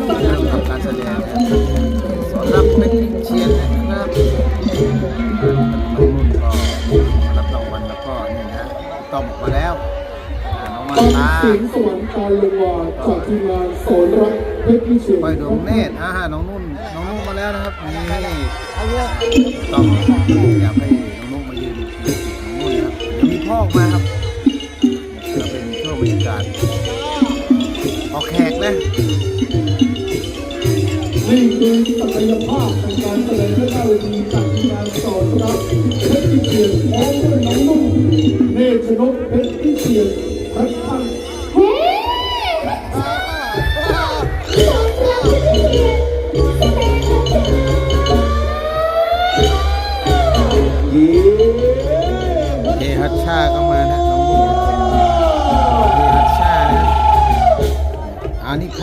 นะครับกัการแสดงสอนรับเป็นเชียนนะครับน้องนุ่นก็รับรางวัลก็นี่นต้อมมาแล้วน้องมาตาสิงสวนตอนลงวจากทีมงานสอนรับเพชรพิชิตไปดวงเนตรอ่าน้องนุ่นน้องนุ่นมาแล้วนะครับนี่ต้องอยากใน้องนุ่นมายืนน้องนุ่นนะครับมีพ่อมา งที่ศักยภาการเพื่อเข้าดีการสอนรัเพรพิเศษพร้อมด้วยน้องนุ่มเนชนกเพชรพิเศ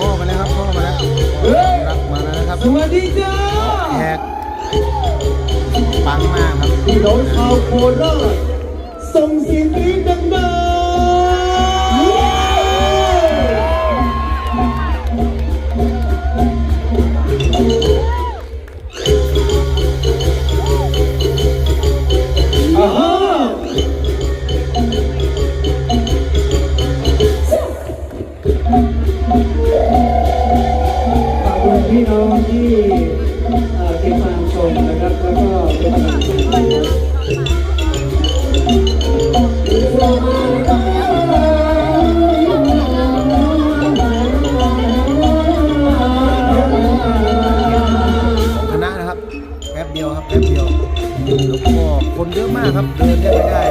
พ่อมาแล้วครับพ่อมาแล้วรับมาแล้วนะครับสวัสดีจ้าแขกปังมากครับพี่น้องชาวโคราชส่งเสียงดีดดังๆ คณะนะครับแป๊บเดียวครับแป๊บเดียวแล้วก็คนเยอะมากครับเดินได้ไม่ได้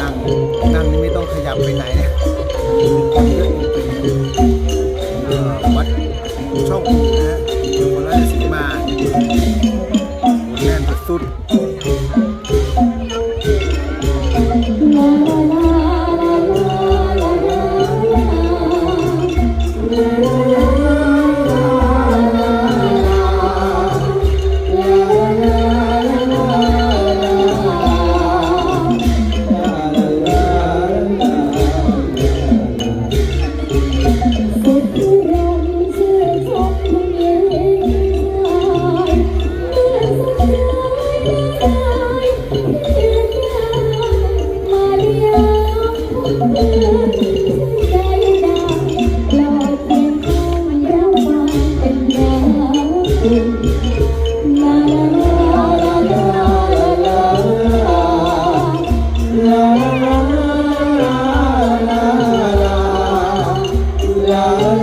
นั่งนั่งไม่ต้องขยัไปไหนนะครช่อง สุ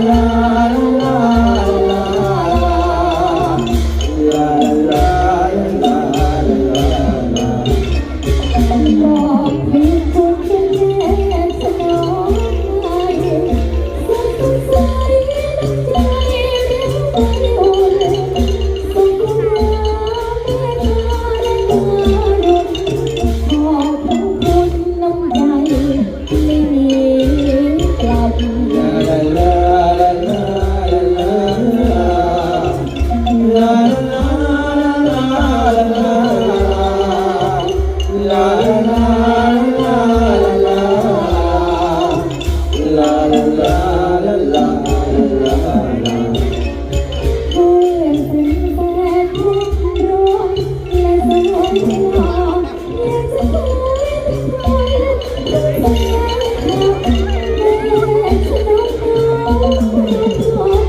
บอ muito bom.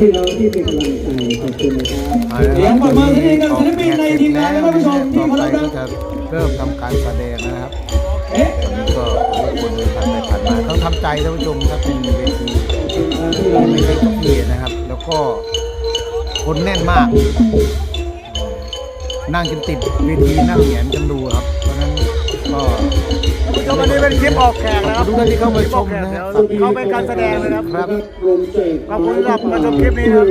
พี่น้องที่เป็นกำลังใจขอบคุณนะครับเสียงปรบมือให้กับศิลปินในทีมงานและท่านผู้ชมที่เคารพครับจะเริ่มทำการแสดงนะครับวันนี้ก็คนเดินผ่านไปผ่านมาต้องทำใจท่านผู้ชมถ้าเป็นเวทีไม่ใช่ทุกที่นะครับ แล้วก็คนแน่นมาก นั่งจนติดเวทีนั่งแหงนกันดูครับ ก็ก็วันนี้เป็นคลิปออกแขกขอบนะครับคุณทุกท่านที่เข้ามาชมนะครับเขาเป็นการแสดงนะครับ ครับ ขอบคุณสำหรับมาชมคลิปนี้ครับ